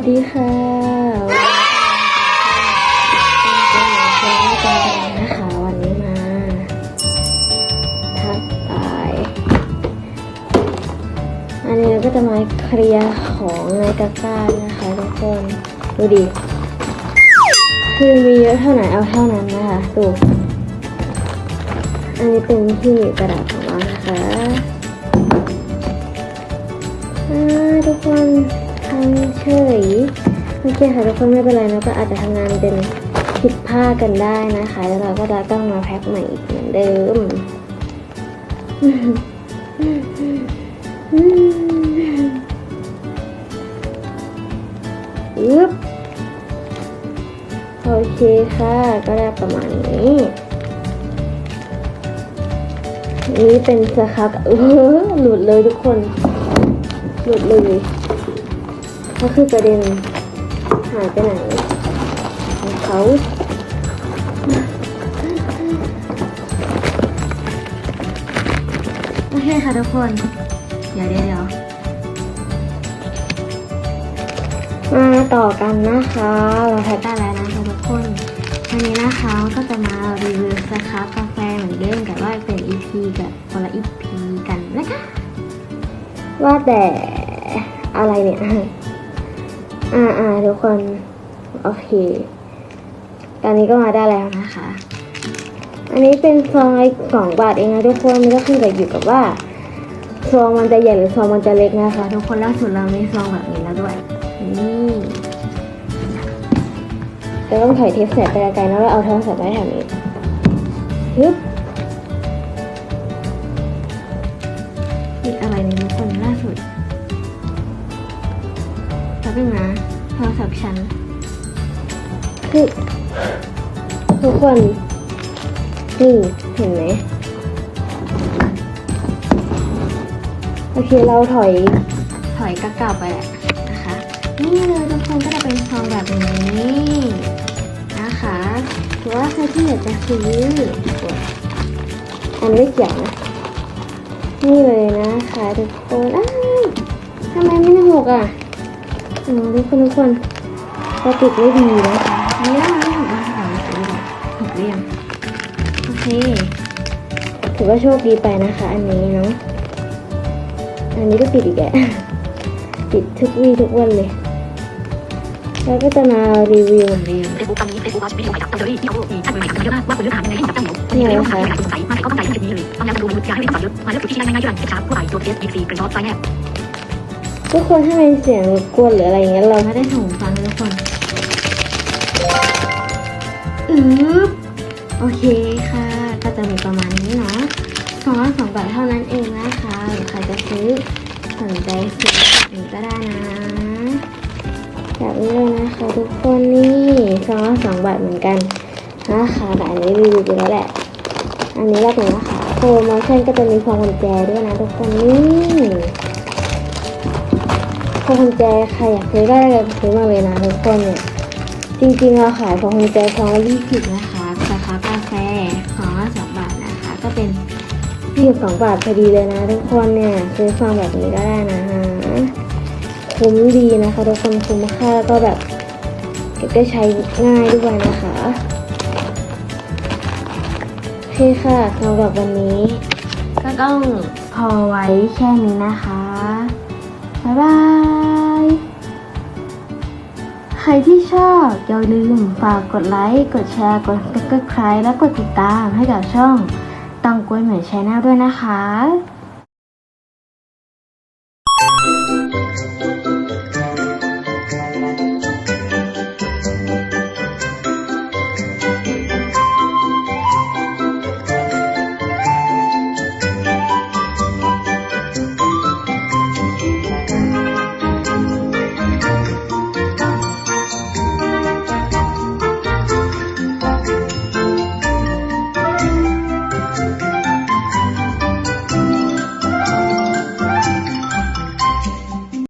สดีค่ะนะคะวันนี้มาทักไปอันนี้เราก็จะมาเคลียร์ของในตะกร้านะคะทุกคนดูดิคือมีเยอะเท่าไหร่เอาเท่านั้นนะคะดูอันนี้เป็นที่กระดาษของเรานะคะทุกคน เฉยโอเคค่ะทุกคนไม่เป็นไรนะก็อาจจะทำงานเป็นผิดพลากันได้นะคะแล้วเราก็จะต้องมาแพ็คใหม่อีกเหมือนเดิมอึ๊บโอเคค่ะ ก็ได้ประมาณนี้นี่เป็นสครับเออหลุดเลยทุกคน หลุดเลย ก็คือกระเด็นหายไปไหนของเขาโอเคค่ะทุกคน เดี๋ยวเดี๋ยวเดี๋ยวมาต่อกันนะคะ เราแพ็คได้แล้วนะคะทุกคน วันนี้นะคะก็จะมารีวิวสครับกาแฟเหมือนเดิมแต่ว่าเป็น EP กับคนละ EP กันนะคะ ว่าแต่อะไรเนี่ย อ่าอ่าทุกคน โอเค ตอนนี้ก็มาได้แล้วนะคะ อันนี้เป็นซองไอ้สองบาทเองนะทุกคนมันก็ขึ้นกับอยู่กับว่าซองมันจะใหญ่หรือซองมันจะเล็กนะคะทุกคนล่าสุดเรามีซองแบบนี้แล้วด้วยนี่จะต้องถอยเทปใส่ไปไกลๆนะแล้วเอาโทรศัพท์ไว้แถวนี้ฮึบนี่อะไรเนี่ยทุกคนล่าสุด ป๊บนึงนะโทรศัพท์ฉันคือทุกคน นี่ เห็นไหมโอเคเราถอยถอยกะเก่าไปแหละนะคะ นี่เลยทุกคนก็จะเป็นซองแบบนี้นะคะหรือว่าใครที่อยากจะซื้อกดอันไม่เกี่ยวนะนี่เลยนะคะทุกคนอ้าวทำไมไม่ได้หกอะ อ๋อทุกคนทุกคนเราติดไม่ดีนะคะนี่น่าไม่หกมาค่ะซื้อแบบหกเรียงโอเคถือว่าโชคดีไปนะคะ อันนี้เนาะอันนี้ก็ติดอีกแกะติดทุกวี่ทุกวันเลยแล้วก็จะมารีวิวเหมือนเดิมเฟบุ๊กตอนนี้เฟซบุ๊กว่าจะวิดีโอใหม่กับตอนนี้ที่เขามีท่านใหม่ๆเยอะมากว่าคุณเลือกหายังไงให้จับตั้งหนูมีเรื่องหาอะไรสงสัยมาแต่ก็ตั้งใจที่จะนี้เลยต้องย้ำดูมืออยากให้เป็นคำตอบเยอะมาเลือกจุดที่ง่ายๆด้วยกันเก็บชาผู้ใหญ่ตัวเฟสอีกสี่เป็นซอสไซแนบ ทุกคนถ้าเป็นเสียงรบกวนหรืออะไรอย่างเงี้ยเราไม่ได้ส่งฟังนะทุกคนอืบโอเคค่ะ ก็จะมีประมาณนี้เนาะสองร้อยสองบาทเท่านั้นเองนะคะหรือใครจะซื้อสนใจซื้อแบบนี้ก็ได้นะแบบนี้เลยนะคะทุกคนนี่สองร้อยสองบาทเหมือนกันนะคะแต่อันนี้รีวิวไปแล้วแหละ อันนี้เราเป็นนะคะโปรโมชั่นก็จะมีพวงกุญแจด้วยนะทุกคนนี่ วงกุญแจใครอยากซื้อได้ก็ซื้อมาเลยนะทุกคนเนี่ยจริงๆเราขายพวงกุญแจซองละยี่สิบนะคะราคากาแฟซองละสองบาทนะคะ ก็เป็นยี่สิบสองบาทพอดีเลยนะ ทุกคนเนี่ยซื้อซองแบบนี้ก็ได้นะฮะคุ้มดีนะคะทุกคนคุ้มค่าแล้วก็แบบก็ใช้ง่ายด้วยนะคะโอเคค่ะสำหรับวันนี้ ก็ต้องพอไว้แค่นี้นะคะ รที่ชอบอย่าลืมฝากกดไลค์ กดแชร์ กดกระดิ่งและกดติดตามให้กับช่องตังกวยเหมือนชแนลด้วยนะคะ